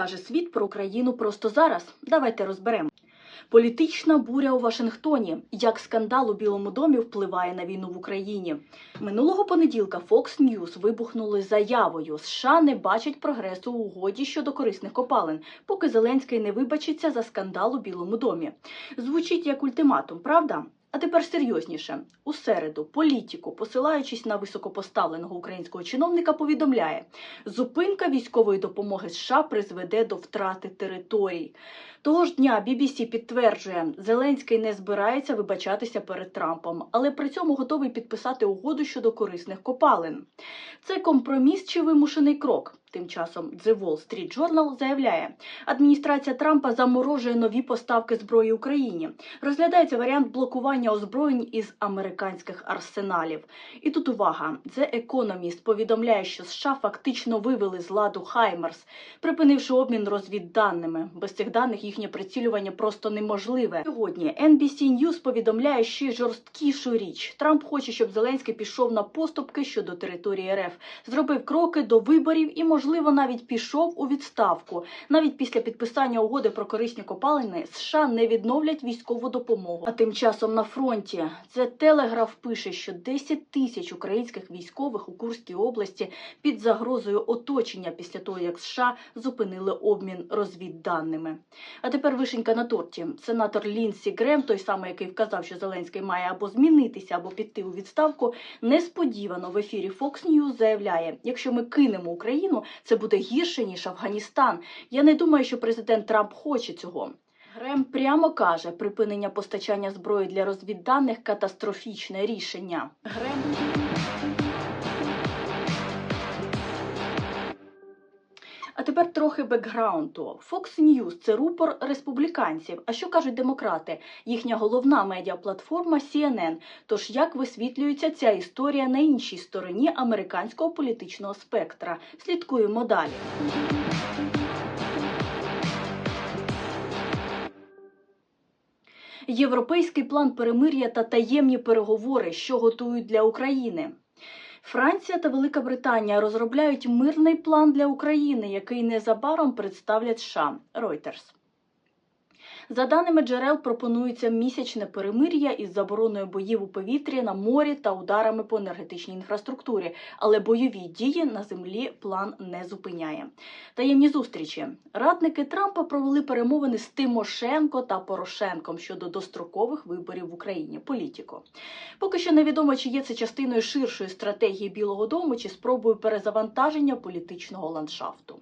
каже світ про Україну просто зараз? Давайте розберемо. Політична буря у Вашингтоні. Як скандал у Білому домі впливає на війну в Україні? Минулого понеділка Fox News вибухнули заявою. США не бачать прогресу у угоді щодо корисних копалин, поки Зеленський не вибачиться за скандал у Білому домі. Звучить як ультиматум, правда? А тепер серйозніше. У середу політику, посилаючись на високопоставленого українського чиновника, повідомляє, зупинка військової допомоги США призведе до втрати територій. Того ж дня BBC підтверджує, Зеленський не збирається вибачатися перед Трампом, але при цьому готовий підписати угоду щодо корисних копалин. Це компроміс чи вимушений крок. Тим часом The Wall Street Journal заявляє, адміністрація Трампа заморожує нові поставки зброї Україні. Розглядається варіант блокування озброєнь із американських арсеналів. І тут увага: The Economist повідомляє, що США фактично вивели з ладу Хаймерс, припинивши обмін розвідданими. Без цих даних їхнє прицілювання просто неможливе. Сьогодні NBC News повідомляє ще жорсткішу річ. Трамп хоче, щоб Зеленський пішов на поступки щодо території РФ, зробив кроки до виборів і, можливо, навіть пішов у відставку. Навіть після підписання угоди про корисні копалини США не відновлять військову допомогу. А тим часом на фронті це телеграф пише, що 10 тисяч українських військових у Курській області під загрозою оточення після того, як США зупинили обмін розвідданими. А тепер вишенька на торті. Сенатор Лінсі Грем, той самий, який вказав, що Зеленський має або змінитися, або піти у відставку, несподівано в ефірі Fox News заявляє: якщо ми кинемо Україну, це буде гірше ніж Афганістан. Я не думаю, що президент Трамп хоче цього. Грем прямо каже, припинення постачання зброї для розвідданих катастрофічне рішення. Грем тепер трохи бекграунду. Fox News – це рупор республіканців. А що кажуть демократи? Їхня головна медіаплатформа CNN. Тож як висвітлюється ця історія на іншій стороні американського політичного спектра? Слідкуємо далі. Європейський план перемир'я та таємні переговори, що готують для України. Франція та Велика Британія розробляють мирний план для України, який незабаром представлять США. Reuters. За даними джерел, пропонується місячне перемир'я із забороною боїв у повітрі на морі та ударами по енергетичній інфраструктурі, але бойові дії на землі план не зупиняє. Таємні зустрічі радники Трампа провели перемовини з Тимошенко та Порошенком щодо дострокових виборів в Україні. Політіко поки що невідомо, чи є це частиною ширшої стратегії Білого Дому чи спробою перезавантаження політичного ландшафту.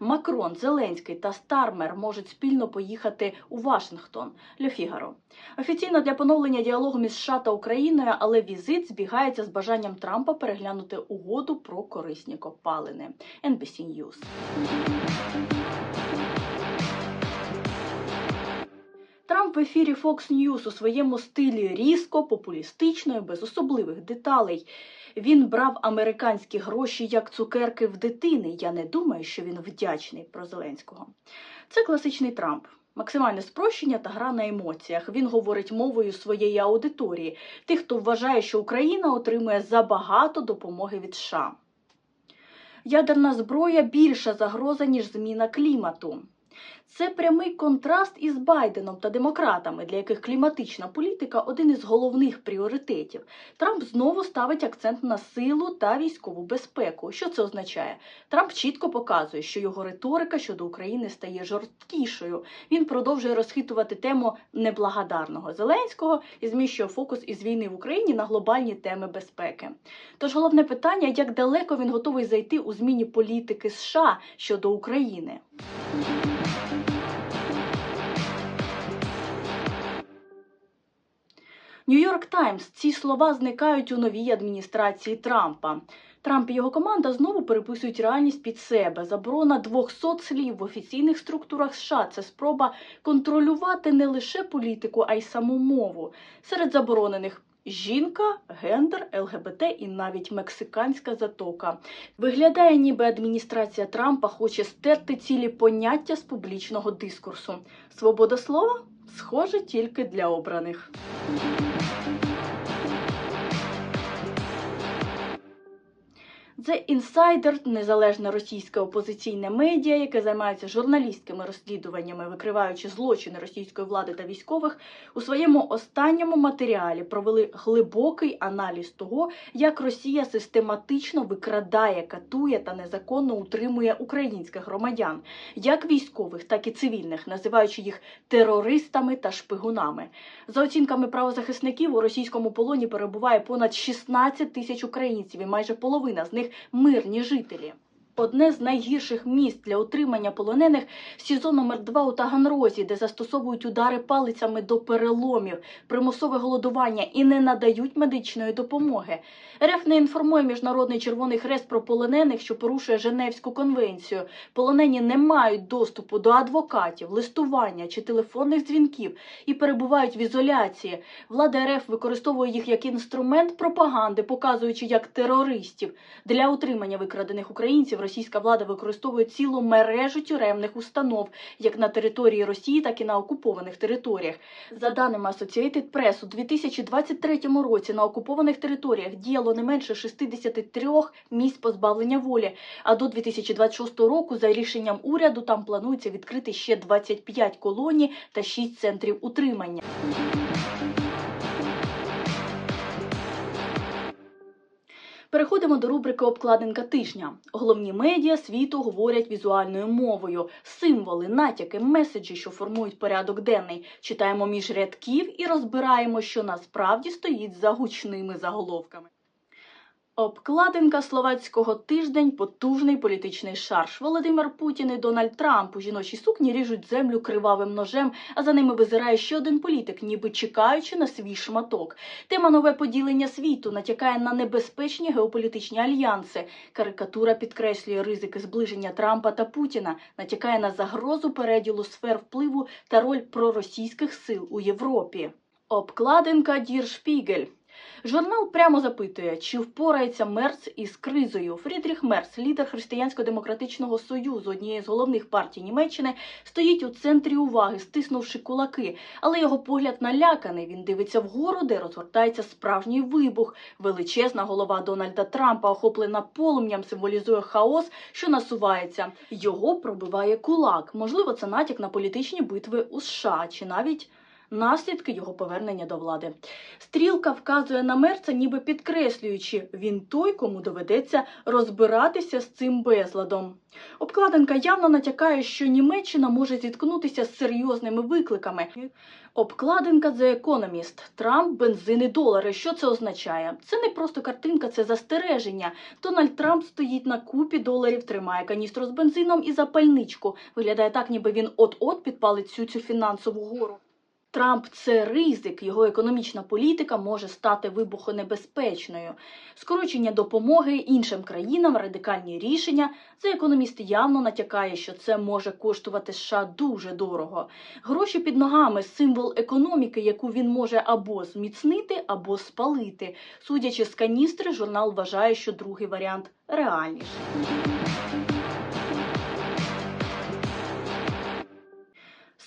Макрон, Зеленський та Стармер можуть спільно поїхати у Вашингтон Льофігаро Офіційно для поновлення діалогу між США та Україною, але візит збігається з бажанням Трампа переглянути угоду про корисні копалини. NBC News. Трамп в ефірі Fox News у своєму стилі різко, популістично і без особливих деталей. Він брав американські гроші як цукерки в дитини. Я не думаю, що він вдячний про Зеленського. Це класичний Трамп. Максимальне спрощення та гра на емоціях. Він говорить мовою своєї аудиторії, тих, хто вважає, що Україна отримує забагато допомоги від США. Ядерна зброя більша загроза, ніж зміна клімату. Це прямий контраст із Байденом та демократами, для яких кліматична політика один із головних пріоритетів. Трамп знову ставить акцент на силу та військову безпеку. Що це означає? Трамп чітко показує, що його риторика щодо України стає жорсткішою. Він продовжує розхитувати тему неблагодарного Зеленського і зміщує фокус із війни в Україні на глобальні теми безпеки. Тож головне питання: як далеко він готовий зайти у зміні політики США щодо України. Нью-Йорк Таймс ці слова зникають у новій адміністрації Трампа. Трамп і його команда знову переписують реальність під себе. Заборона 200 слів в офіційних структурах США це спроба контролювати не лише політику, а й саму мову. Серед заборонених жінка, гендер, ЛГБТ і навіть мексиканська затока. Виглядає, ніби адміністрація Трампа хоче стерти цілі поняття з публічного дискурсу. Свобода слова схоже тільки для обраних. Thank you. The Insider – незалежне російське опозиційне медіа, яке займається журналістськими розслідуваннями, викриваючи злочини російської влади та військових, у своєму останньому матеріалі провели глибокий аналіз того, як Росія систематично викрадає, катує та незаконно утримує українських громадян, як військових, так і цивільних, називаючи їх терористами та шпигунами. За оцінками правозахисників, у російському полоні перебуває понад 16 тисяч українців, і майже половина з них мирні жителі. Одне з найгірших місць для утримання полонених СІЗО номер 2 у Таганрозі, де застосовують удари палицями до переломів, примусове голодування і не надають медичної допомоги. РФ не інформує Міжнародний Червоний Хрест про полонених, що порушує Женевську конвенцію. Полонені не мають доступу до адвокатів, листування чи телефонних дзвінків і перебувають в ізоляції. Влада РФ використовує їх як інструмент пропаганди, показуючи як терористів. Для утримання викрадених українців російська влада використовує цілу мережу тюремних установ, як на території Росії, так і на окупованих територіях. За даними Associated Press, у 2023 році на окупованих територіях діяло не менше 63 місць позбавлення волі. А до 2026 року, за рішенням уряду, там планується відкрити ще 25 колоній та 6 центрів утримання. Переходимо до рубрики Обкладинка тижня. Головні медіа світу говорять візуальною мовою. Символи, натяки, меседжі, що формують порядок денний. Читаємо між рядків і розбираємо, що насправді стоїть за гучними заголовками. Обкладинка словацького тиждень потужний політичний шарш. Володимир Путін і Дональд Трамп у жіночій сукні ріжуть землю кривавим ножем, а за ними визирає ще один політик, ніби чекаючи на свій шматок. Тема нове поділення світу натякає на небезпечні геополітичні альянси. Карикатура підкреслює ризики зближення Трампа та Путіна, натякає на загрозу переділу сфер впливу та роль проросійських сил у Європі. Обкладинка Дір Шпігель. Журнал прямо запитує, чи впорається Мерц із кризою. Фрідріх Мерц, лідер Християнсько-демократичного союзу, однієї з головних партій Німеччини, стоїть у центрі уваги, стиснувши кулаки. Але його погляд наляканий. Він дивиться вгору, де розгортається справжній вибух. Величезна голова Дональда Трампа, охоплена полум'ям, символізує хаос, що насувається. Його пробиває кулак. Можливо, це натяк на політичні битви у США чи навіть. Наслідки його повернення до влади. Стрілка вказує на мерца, ніби підкреслюючи, він той, кому доведеться розбиратися з цим безладом. Обкладинка явно натякає, що Німеччина може зіткнутися з серйозними викликами. Обкладинка The Economist. Трамп, бензин і долари. Що це означає? Це не просто картинка, це застереження. Дональд Трамп стоїть на купі доларів, тримає каністру з бензином і запальничку. Виглядає так, ніби він от-от підпалить всю цю фінансову гору. Трамп це ризик, його економічна політика може стати вибухонебезпечною. Скорочення допомоги іншим країнам, радикальні рішення. Це економіст явно натякає, що це може коштувати США дуже дорого. Гроші під ногами символ економіки, яку він може або зміцнити, або спалити. Судячи з каністри, журнал вважає, що другий варіант реальніший.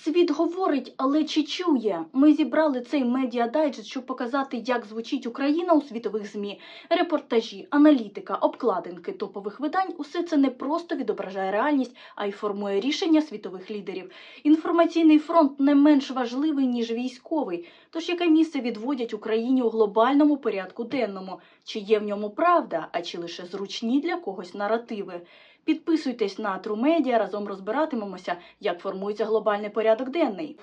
Світ говорить, але чи чує? Ми зібрали цей медіадайджест, щоб показати, як звучить Україна у світових змі. Репортажі, аналітика, обкладинки топових видань усе це не просто відображає реальність, а й формує рішення світових лідерів. Інформаційний фронт не менш важливий ніж військовий. Тож яке місце відводять Україні у глобальному порядку денному? Чи є в ньому правда, а чи лише зручні для когось наративи? Підписуйтесь на Media, разом розбиратимемося, як формується глобальний порядок денний.